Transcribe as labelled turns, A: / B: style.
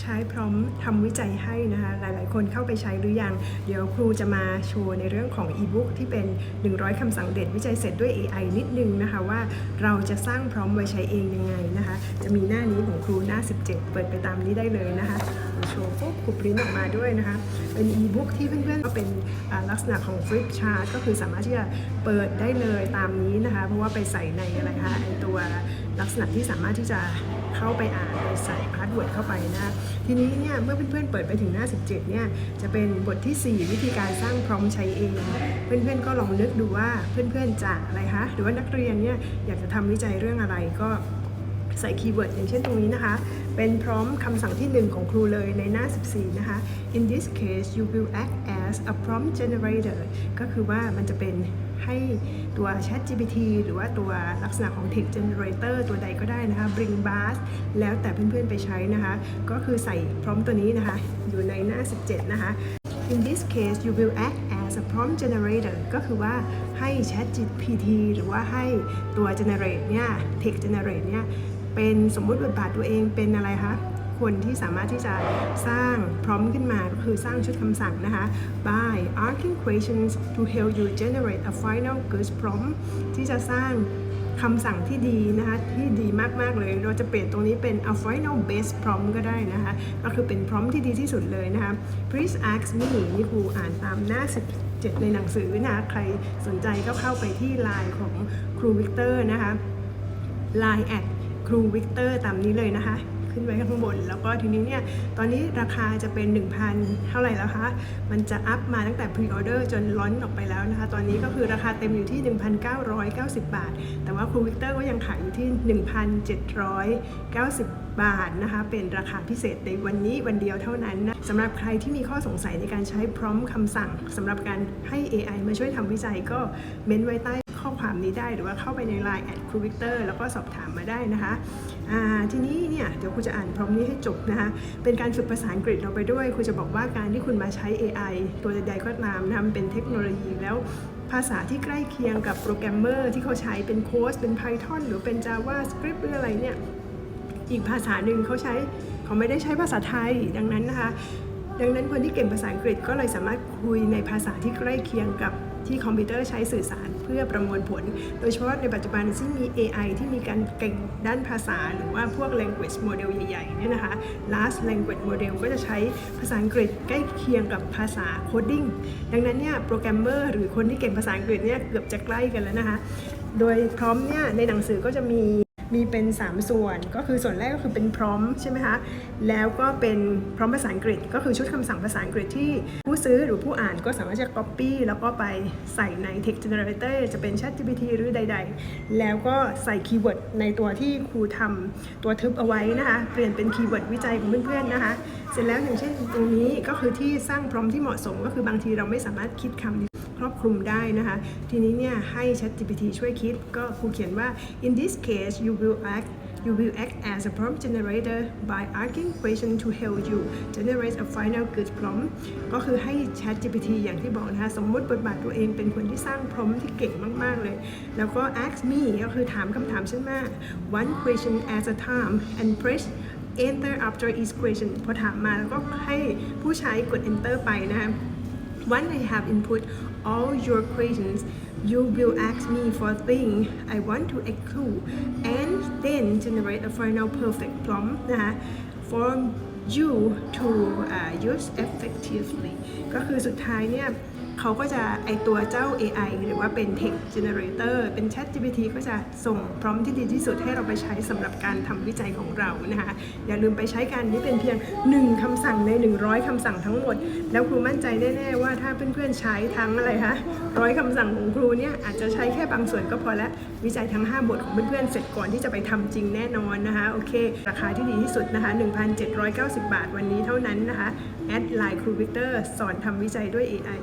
A: ใช้พร้อมทำวิจัยให้นะคะหลาย ๆ คนเข้าไปใช้หรือยัง เดี๋ยวครูจะมาโชว์ในเรื่องของอีบุ๊กที่เป็น 100คำสั่งเด็ดวิจัยเสร็จด้วย AI นิดนึงนะคะว่าเราจะสร้างพร้อมไว้ใช้เองยังไงนะคะ จะมีหน้านี้ของครูหน้า 17 เปิดไปตามนี้ได้เลยนะคะโชว์ปุ๊บครูปริ้นออกมาด้วยนะคะ เป็นอีบุ๊กที่เพื่อน ๆ ก็เป็นลักษณะของฟลิปชาร์ตก็คือสามารถที่จะเปิดได้เลยตามนี้นะคะ เพราะว่าไปใส่ในอะไรคะ ลักษณะที่สามารถที่จะเข้าไปอ่านไปใส่พาสเวิร์ดเข้าไปนะคะทีนี้เนี่ยเมื่อเพื่อนๆเปิดไปถึงหน้า 17เนี่ยจะเป็นบทที่ 4 วิธีการสร้างพร้อมใช้เอง เพื่อนๆก็ลองนึกดูว่าเพื่อนๆจะอะไรคะหรือว่านักเรียนเนี่ยอยากจะทำวิจัยเรื่องอะไรก็ ใส่คีย์เวิร์ดอย่างเช่นตรงนี้นะคะ เป็นพร้อมคำสั่งที่ 1 ของครูเลยในหน้า 14 นะคะ in this case you will act as a prompt generator ก็คือว่ามันจะเป็นให้ตัว Chat GPT หรือว่าตัวลักษณะของ text generator ตัวใดก็ได้นะคะ bring bars แล้วแต่เพื่อนๆไปใช้นะคะ ก็คือใส่พร้อมตัวนี้นะคะ อยู่ในหน้า 17 นะคะ In this case you will act as a prompt generator ก็คือว่าให้ Chat GPT หรือว่าให้ตัว generate เนี่ย text generate เนี่ย เป็นสมมุติบทบาทตัวเองเป็นอะไรคะคนที่สามารถที่จะสร้างพร้อมขึ้นมาก็คือสร้างชุดคำสั่งนะคะ by asking questions to help you generate a final good prompt ที่จะสร้างคำสั่งที่ดีนะคะ ที่ดีมาก ๆ เลย เราจะเปลี่ยนตรงนี้เป็น a final best prompt ก็ได้นะคะ ก็คือเป็น prompt ที่ดีที่สุดเลยนะคะ please ask me นี่ครูอ่านตามหน้า17ในหนังสือนะใครสนใจก็เข้าไปที่ไลน์ของครูวิกเตอร์นะคะ Line แอด รูวิกเตอร์ตามนี้เลยนะคะ ขึ้นไว้ข้างบน แล้วก็ทีนี้เนี่ย ตอนนี้ราคาจะเป็น 1,000 เท่าไหร่แล้วคะ มันจะอัพมาตั้งแต่พรีออเดอร์จนล้อนออกไปแล้วนะคะ ตอนนี้ก็คือราคาเต็มอยู่ที่ 1,990 บาท แต่ว่าครูวิกเตอร์ก็ยังขายอยู่ที่ 1,790 บาทนะคะ เป็นราคาพิเศษในวันนี้วันเดียวเท่านั้นนะสำหรับใครที่มีข้อสงสัยในการใช้พร้อมคำสั่งสำหรับการให้ AI มาช่วยทำวิจัยก็เม้นไว้ใต้ ข้อความนี้ได้หรือว่าเข้าไปใน Line แอดครูวิกเตอร์แล้วก็สอบถามมาได้นะคะทีนี้เนี่ยเดี๋ยวครูจะอ่านพร้อมนี้ให้จบนะคะเป็นการฝึกภาษาอังกฤษเราไปด้วยครูจะบอกว่าการที่คุณมาใช้ AI ตัวใดๆก็ตามนะคะมันเป็นเทคโนโลยีแล้วภาษาที่ใกล้เคียงกับโปรแกรมเมอร์ที่เขาใช้เป็นโค้ดเป็น Python หรือเป็น JavaScript หรืออะไรเนี่ย อีกภาษาหนึ่งเขาใช้เขาไม่ได้ใช้ภาษาไทยดังนั้นนะคะ ดังนั้นคนที่เก่งภาษาอังกฤษก็เลยสามารถคุยในภาษาที่ใกล้เคียงกับที่คอมพิวเตอร์ใช้สื่อสารเพื่อประมวลผล โดยเฉพาะในปัจจุบันที่มี AI ที่มีการเก่งด้านภาษา หรือว่าพวก language model ใหญ่ๆเนี่ยนะคะ large language model ก็จะใช้ภาษาอังกฤษใกล้เคียงกับภาษา coding ดังนั้นเนี่ยโปรแกรมเมอร์หรือคนที่เก่งภาษาอังกฤษเนี่ยเกือบจะใกล้กันแล้วนะคะ โดยพร้อมเนี่ยในหนังสือก็จะมี มีเป็น 3 ส่วน ก็คือส่วนแรกก็คือเป็นพร้อมใช่ไหมคะแล้วก็เป็นพร้อมภาษาอังกฤษ ก็คือชุดคำสั่งภาษาอังกฤษที่ผู้ซื้อหรือผู้อ่านก็สามารถจะ copy แล้วก็ไปใส่ใน text generator จะเป็น Chat GPT หรือใด ๆ แล้วก็ใส่คีย์เวิร์ดในตัวที่ครูทำตัวทึบเอาไว้นะคะ เปลี่ยนเป็นคีย์เวิร์ดวิจัยของเพื่อนๆนะคะ เสร็จแล้วอย่างเช่นตรงนี้ก็คือที่สร้างพร้อมที่เหมาะสมก็คือบางทีเราไม่สามารถคิดคำ ครอบคลุมได้นะคะ ทีนี้เนี่ยให้ ChatGPT ช่วยคิด ก็ครูเขียนว่า in this case you will act you will act as a prompt generator by asking question to help you generate a final good prompt ก็คือให้ ChatGPT อย่างที่บอกนะคะ สมมติบทบาทตัวเองเป็นคนที่สร้าง prompt ที่เก่งมาก ๆ เลย แล้วก็ ask me ก็คือถามคำถามฉันมา one question at a time and press enter after each question พอถามมาแล้วก็ให้ผู้ใช้กด enter ไปนะคะ Once I have input all your questions, you will ask me for things I want to include and then generate a final perfect prompt นะคะ for you to uh, use effectively ก็คือสุดท้ายเนี่ย เขาก็จะไอตัวเจ้า AI หรือว่าเป็น text generator เป็น Chat GPT ก็จะส่งพร้อมที่ดีที่สุดให้เราไปใช้สำหรับการทำวิจัยของเรานะคะ อย่าลืมไปใช้กันนี่เป็นเพียง 1คำสั่งใน 100คำสั่งทั้งหมด แล้วครูมั่นใจแน่ๆว่าถ้าเพื่อนๆใช้ทั้งอะไรคะร้อยคำสั่งของครูเนี่ยอาจจะใช้แค่บางส่วนก็พอแล้ววิจัยทั้ง 5 บทของเพื่อนๆเสร็จก่อนที่จะไปทำจริงแน่นอนนะคะโอเค ราคาที่ดีที่สุดนะคะ 1,790 บาทวันนี้เท่านั้นนะคะแอดไลน์ครูวิกเตอร์สอนทำวิจัยด้วย AI